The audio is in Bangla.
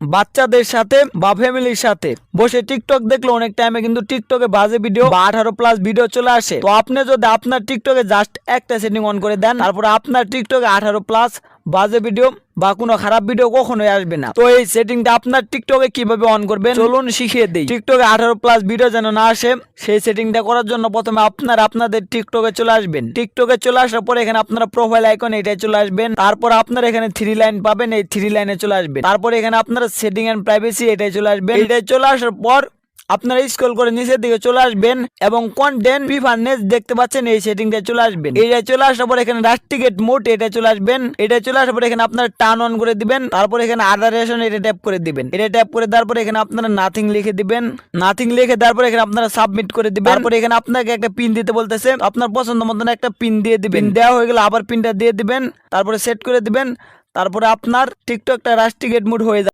বাচ্চাদের সাথে বা ফ্যামিলির সাথে। বসে টিকটক দেখলে, অনেক টাইমে কিন্তু টিকটকে বাজে ভিডিও বা আঠারো প্লাস ভিডিও চলে আসে। তো আপনি যদি আপনার টিকটকে জাস্ট একটা সেটিং অন করে দেন, তারপরে আপনার টিকটকে আঠারো প্লাস বাজে ভিডিও বা কোনো খারাপ ভিডিও কখনোই আসবে না। তো এই সেটিংটা আপনার টিকটকে কীভাবে অন করবেন? চলুন শিখিয়ে দিই। টিকটকে আঠারো প্লাস ভিডিও যেন না আসে, সেই সেটিংটা করার জন্য প্রথমে আপনার আপনাদের টিকটকে চলে আসবেন। টিকটকে চলে আসার পর এখানে আপনারা প্রোফাইল আইকন এটাই চলে আসবেন। তারপর আপনারা এখানে থ্রি লাইন পাবেন, এই থ্রি লাইনে চলে আসবেন। তারপর এখানে আপনারা সেটিং এন্ড প্রাইভেসি এটাই চলে আসবেন। এটাই চলে আসার পর আপনারা স্ক্রল করে নিচের দিকে চলে আসবেন এবং কন্টেন্ট প্রিফারনেস দেখতে পাচ্ছেন, এই সেটিংটা চলে আসবেন। এটা চলে আসার পর এখানে রাস্টিকেট মোড এটা চলে আসবেন। এটা চলে আসার পর এখানে আপনারা টার্ন অন করে দিবেন। তারপর এখানে আদার রেশন এটা ট্যাপ করে দিবেন। এটা ট্যাপ করে দেওয়ার পর এখানে আপনারা নাথিং লিখে দিবেন। নাথিং লিখে দেওয়ার পর এখানে আপনারা সাবমিট করে দিবেন। তারপর এখানে আপনাকে একটা পিন দিতে বলতেছে। আপনার পছন্দ মতন একটা পিন দিয়ে দিবেন। দেওয়া হয়ে গেলে আবার পিনটা দিয়ে দিবেন। তারপরে সেট করে দিবেন। তারপরে আপনার টিকটকটা রাস্টিকেট মোড হয়ে যাবে।